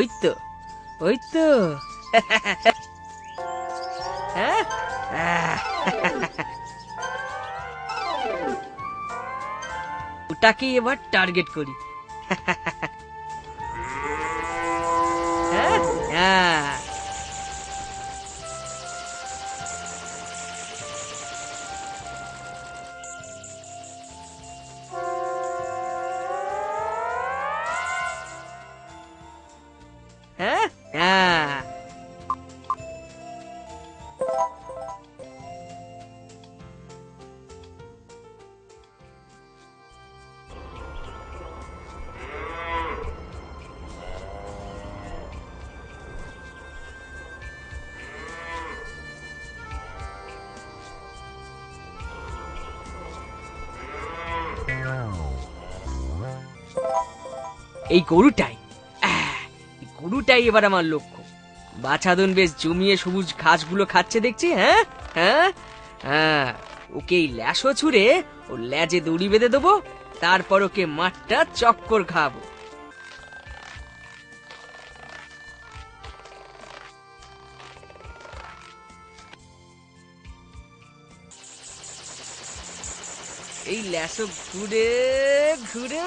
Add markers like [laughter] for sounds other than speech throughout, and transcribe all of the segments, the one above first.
ওই তো ওই তো হ্যাঁ? ওটাকে এবার টার্গেট করি? হ্যাঁ। হ্যাঁ এই গরুটাই। গরুটাই এবার আমার লক্ষ্য। বাছাদন বেশ জমিয়ে সবুজ ঘাসগুলো খাচ্ছে দেখছি হ্যাঁ? হ্যাঁ? হ্যাঁ ওকে এই ল্যাসও ছুঁড়ে ও ল্যাজে দড়ি বেঁধে দেবো, তারপর ওকে মাঠটা চক্কর খাব এই ল্যাসো ঘুরে ঘুরে!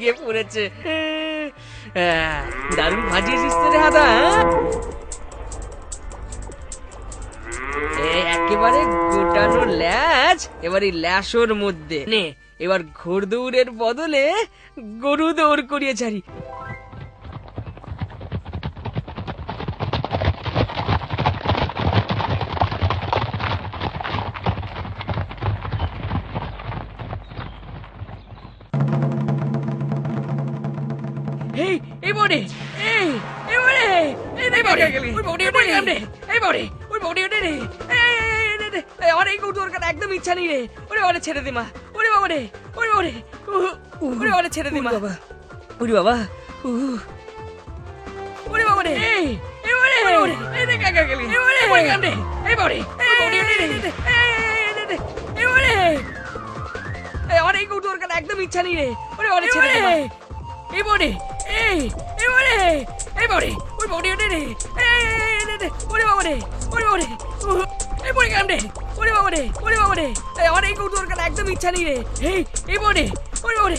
গিয়ে পড়েছে। দারুণ ভাজিয়েছিস তো রে হাদা হ্যাঁ? একেবারে গোটানো ল্যাচ, এবার এই ল্যাশোর মধ্যে। নে, এবার ঘোড় দৌড়ের বদলে গরু দৌড় করিয়ে ছাড়ি। রে এই বড়ে ওই বড়ে ওঠে রে এই, আমার এই কৌতুক একদম ইচ্ছা নেই রে ওরে বাবা ছেড়ে দে মা ওরে বাবা রে ওরে বাবা রে ওরে বাবা ছেড়ে দে মা বাবা ওরে বাবা। ওরে বাবা রে এই এই বড়ে এই দেখ কাকা গেলি এই এই বড়ে কামড়ে এই রে এই, এই, এই, আমার এই কৌতুক একদম ইচ্ছা নেই রে ওরে বাবা ছেড়ে দে মা এই বড়ে এই এই বড়ে এই বড়ে ওই রে এই, ওরে বাবা রে ওরে বাবা রে উহ, এই বড়ে কামড়ে ওরে বাবা রে ওরে বাবা রে আমার এই কৌতুক কাটা একদম ইচ্ছা নেই রে এই এই বড়ে ওরে বাবা রে।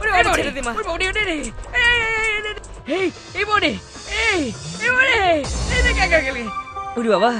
ওরে বাবা রে, ছেড়ে দে রে ওঠে রে এই, এই, এই, এই, এই, বনে এই দেখ গেলি ওরে বাবা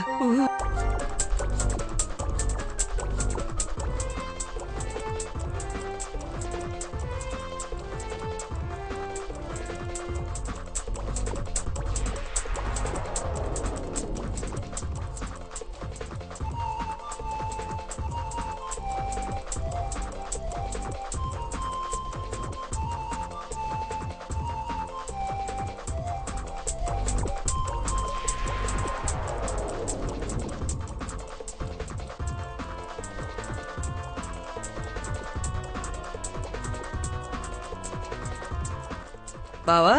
বাবা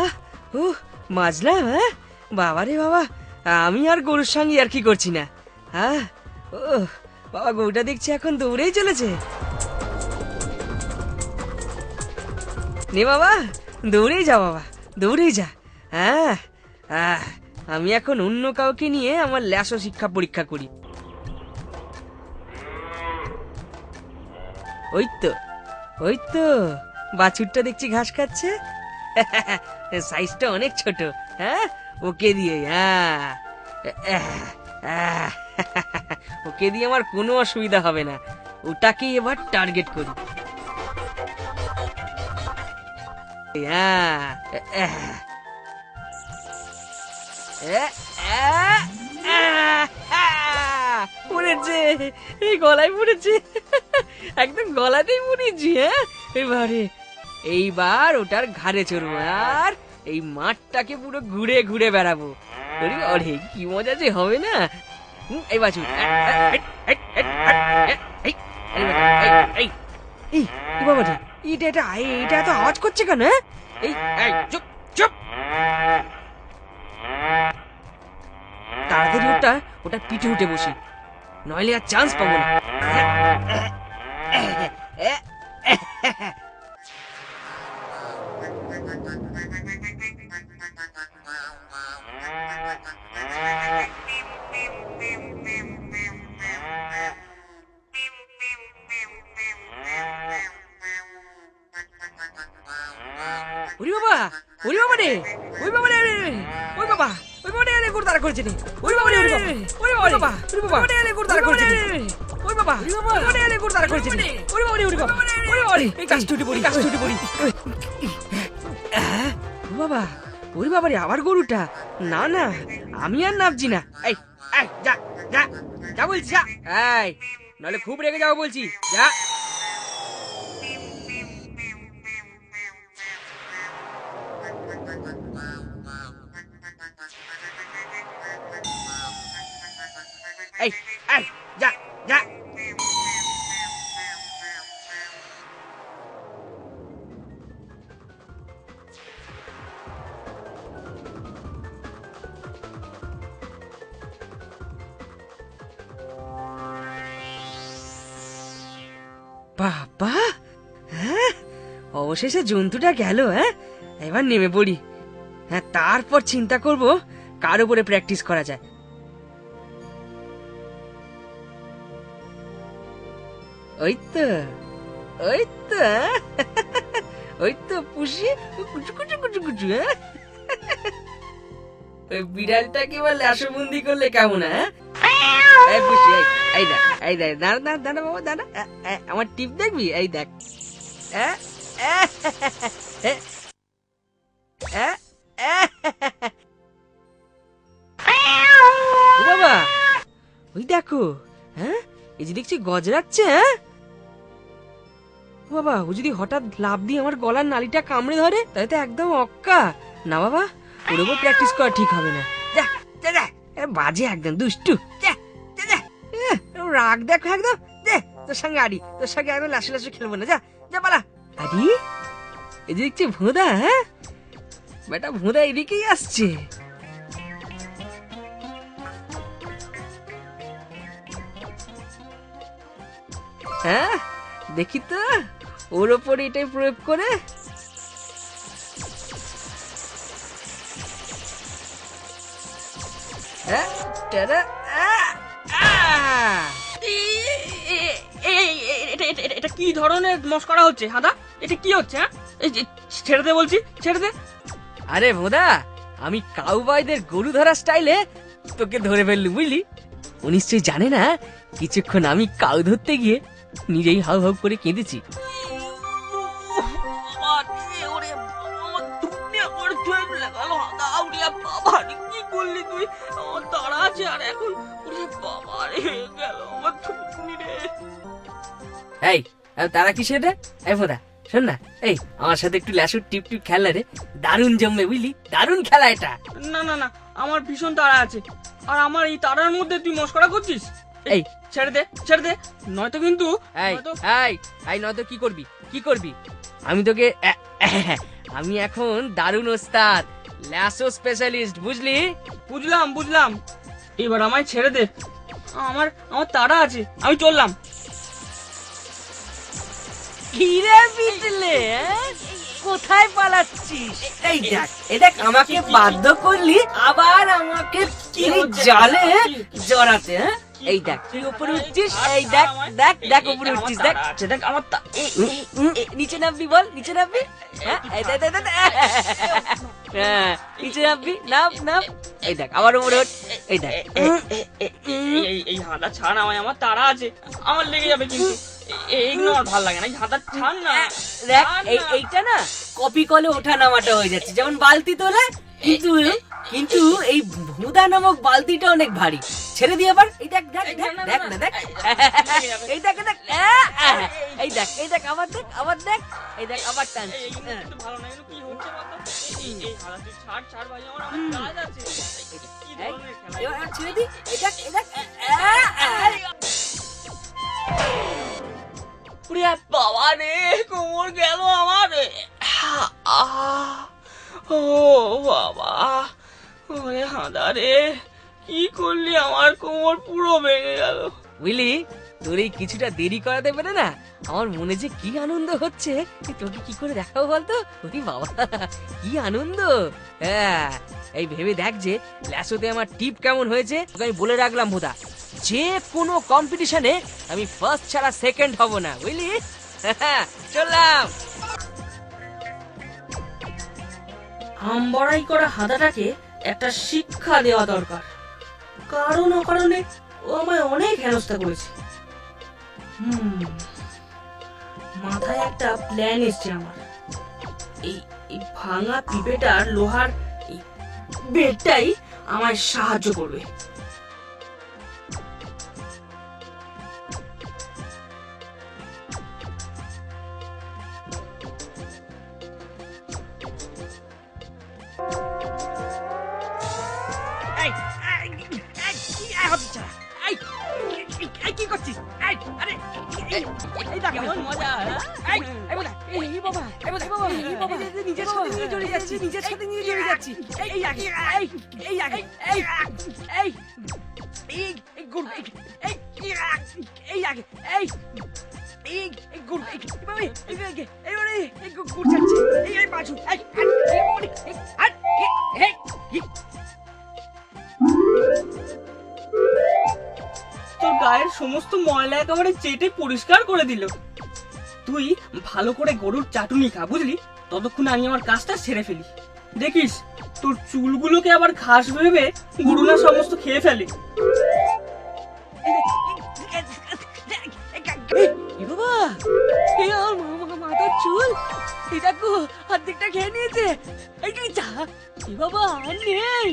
ও মাজলাম হ্যাঁ? বাবা রে বাবা, আমি আর গরুর সঙ্গে আর কি করছি না? হ্যাঁ? ও বাবা, গরুটা দেখছি এখন দৌড়েই চলেছে। নে বাবা, দৌড়েই যা বাবা, দৌড়েই যা হ্যাঁ? হ্যাঁ আমি এখন অন্য কাউকে নিয়ে আমার ল্যাসো শিক্ষা পরীক্ষা করি। ওই তো ওই তো, বাছুরটা দেখছি ঘাস খাচ্ছে। [laughs] সাইজটা অনেক ছোট হ্যাঁ? ওকে দিয়ে হ্যাঁ। [laughs] ওকে দিয়ে আমার কোনো অসুবিধা হবে না। ওটাকেই এবার টার্গেট করি। হ্যাঁ। এই গলায় পড়েছে। একদম গলাতেই পড়েছি হ্যাঁ? এবারে এইবার ওটার ঘাড়ে চড়বো আর এই মাঠটাকে পুরো ঘুরে ঘুরে বেড়াবো অরে কি মজা যে হবে না এই বাছু এই বাবা এটা এটা এটা এত আওয়াজ করছে কেন হ্যাঁ? এই চুপ চুপ তাড়াতাড়ি ওটা ওটা পিঠে উঠে বসি নইলে আর চান্স পাবো না ওরে বাবা ওরে বাবা রে ওই বাবা রে রে, রে, ওই বাবা ওই বাবা রে রে গুরদারা করেছে রে ওই বাবা রে ওরে বাবা ওরে বাবা ওরে বাবা ওরে রে গুরদারা করেছে রে ওই বাবা ওই বাবা রে রে গুরদারা করেছে রে ওরে বাবা রে ওরে বাবা ওরে বাবা রে এই কাজ টুটি পড়ি কাজ টুটি পড়ি আহ, ও বাবা ওরে বাবারে আবার গরুটা? না না, আমি আর নামছি না। এই এই, যা যা যা বলছি, যা। এই, নাহলে খুব রেগে যাও বলছি, যা। এই এই, যা যা। অবশেষে জন্তুটা গেল হ্যাঁ এবার নেমে পড়ি হ্যাঁ তারপর চিন্তা করব কার উপরে প্র্যাকটিস করা যায় ওই তো ওই তো হ্যাঁ? [laughs] ওই তো পুষি কুচু কুচু কুচু কুচু হ্যাঁ [laughs] ওই বিড়ালটাকে বলে আসবন্দি করলে কেমন হ্যাঁ [laughs] পুষি এই দেখ এই দেখ দাঁড়া দাঁড়া দাঁড়া বাবা দাঁড়া আমার টিপ দেখবি এই দেখ। ও [laughs] বাবা, ওই দেখো হ্যাঁ? এই যে দেখছি গজরাচ্ছে হ্যাঁ? বাবা, ও যদি হঠাৎ লাভ দিয়ে আমার গলার নালিটা কামড়ে ধরে, তাহলে তো একদম অক্কা। না বাবা, ওর উপর প্র্যাকটিস করা ঠিক হবে না। যা যা বাজে একদম, দুষ্টু। যা যা যা রাগ দেখো একদম। দে, তোর সঙ্গে আড়ি, তোর সঙ্গে একদম লাসে লাসে খেলব না, যা যা, পালা। আরে এই দেখছি ভোঁদা হ্যাঁ? বেটা, ভোঁদা এদিকেই আসছে। হ্যাঁ দেখি তো, ওর ওপর এটাই প্রয়োগ করে। এটা কি ধরনের মস্করা হচ্ছে, হাদা? এটা কি হচ্ছে হ্যাঁ? এই যে, ছেড়ে দে বলছি ছেড়ে দে। আরে ভোদা আমি কাউবয়দের গরু ধরা স্টাইলে তোকে ধরে ফেললু বুঝলি? ও নিশ্চয়ই জানে না কিছুক্ষণ আমি কাউ ধরতে গিয়ে নিজেই হাউ হাউ করে কেঁদেছি। রে, রে রে। এই তারা কি সেটা? এই ভোদা শোন না এই আমার সাথে একটু ল্যাসুর টিপ টিপ খেলনা রে। দারুণ জমবে বুঝলি দারুণ খেলা এটা। না না না আমার ভীষণ তাড়া আছে। আর আমার এই তাড়ার মধ্যে তুই মস্করা করছিস? এই। ছেড়ে দে ছেড়ে দে। নয়তো কিন্তু এই এই এই নয়তো কি করবি? কি করবি? আমি তোকে [laughs] আমি এখন দারুণ ওস্তাদ ল্যাসো স্পেশালিস্ট বুঝলি? বুঝলাম বুঝলাম। এবার আমায় ছেড়ে দে। আমার আমার তাড়া আছে আমি চললাম। কিরে বিটলে কোথায় পালাচ্ছিস? এই দেখ এই দেখ আমাকে বাধ্য করলি আবার আমাকে এই জালে জড়াতে হ্যাঁ? এই দেখ তুই উপরে উঠছিস? এই দেখ দেখ দেখ উপরে উঠছিস দেখ। আচ্ছা দেখ আমার এ, নিচে নামবি বল নিচে নামবি? হ্যাঁ। হ্যাঁ, নিচে নামবি নাম নাম। এই দেখ আবার উপরে ওঠ এই দেখ। এই হাঁটা ছাড় আমায় আমার তাড়া আছে। আমার লেগে যাবে কিন্তু। এইগুলো ভালো লাগে না হাতা ছাড় না। দেখ এই এইটা না কপি কলে ওঠা নামাটা হয়ে যাচ্ছে। যেমন বালতি তোলে কিন্তু কিন্তু এই ভুদা নামক বালতিটা অনেক ভারী। ছেড়ে দিয়ে আবার এই দেখ দেখ দেখ দেখ না। দেখ। এই দেখ দেখ এই দেখ এই দেখ আবার দেখ আবার দেখ। এই দেখ আবার এইগুলো হ্যাঁ। ভালো না কি হচ্ছে এই এই ছাড় ছাড় ভাই আমার কাজ আছে। ছেড়ে দি এই দেখ এই দেখ বাবা রে কোমর গেল আমার। ও বাবা, ওরে হাঁদা রে, কি করলি আমার কোমর? পুরো ভেঙে গেল। উইলি, তোর এই কিছুটা দেরি করাতে পারে না, আমার মনে যে কি আনন্দ হচ্ছে তোকে কি করে দেখাবো বলতো? ওরে বাবা, কি আনন্দ। হ্যাঁ এই ভেবে দেখ যে ল্যাসোতে আমার টিপ কেমন হয়েছে, তোকে আমি বলে রাখলাম বোধা যে কোনো কম্পিটিশনে আমি ফার্স্ট ছাড়া সেকেন্ড হব না, বুঝলি? [laughs] চললাম। আমবড়াই করা হাদাটাকে একটা শিক্ষা দেওয়া দরকার। কারণ অকারণে ও আমায় অনেক হেনস্থা করেছে। মাথায় একটা প্ল্যান এসছে আমার। এই ভাঙা পিপেটার লোহার বেডটাই আমায় সাহায্য করবে। করছিস এই আরে এই দেখ কেমন মজা হ্যাঁ? এই এই বোধা এই বাবা এই বাবা এই বাবা নিজের সাথে নিয়ে চলে যাচ্ছি নিজের সাথে নিয়ে চলে যাচ্ছি এই এই আগে এই এই আগে এই এই এই এই গুড এই এই এই আগে এই এই এই গুড এই বাবা এই আগে এই বাবা এই গুড যাচ্ছে এই এই বাজু এই এই বাবা এই এই সমস্ত ময়লা একেবারে চেটে পরিষ্কার করে দিল। তুই ভালো করে গরুর চাটুনি খা, বুঝলি? ততক্ষণ আমি আমার কাজটা সেরে ফেলি। দেখিস, তোর চুলগুলোকে আবার ঘাস ভেবে গরু না সমস্ত খেয়ে ফেলে। চুল। এই খেয়ে নিয়েছে। বাবা নেই।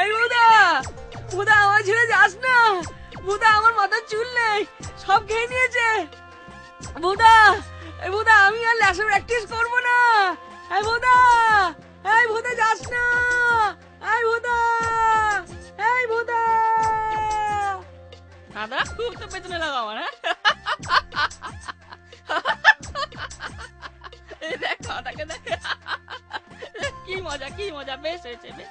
এই বুদা বুদা আমার ছেড়ে যাস না। বুদা আমার মাথার চুল নেই, সব খেয়ে নিয়েছে। বুদা এই বুদা আমি আর ল্যাসে প্র্যাকটিস করব না। এই বুদা এই বুদা যাস না। এই বুদা এই বুদা দাদা, খুব তো পেছনে লাগা আমার হ্যাঁ? এই দেখ। কি মজা কি মজা, বেশ হয়েছে, বেশ।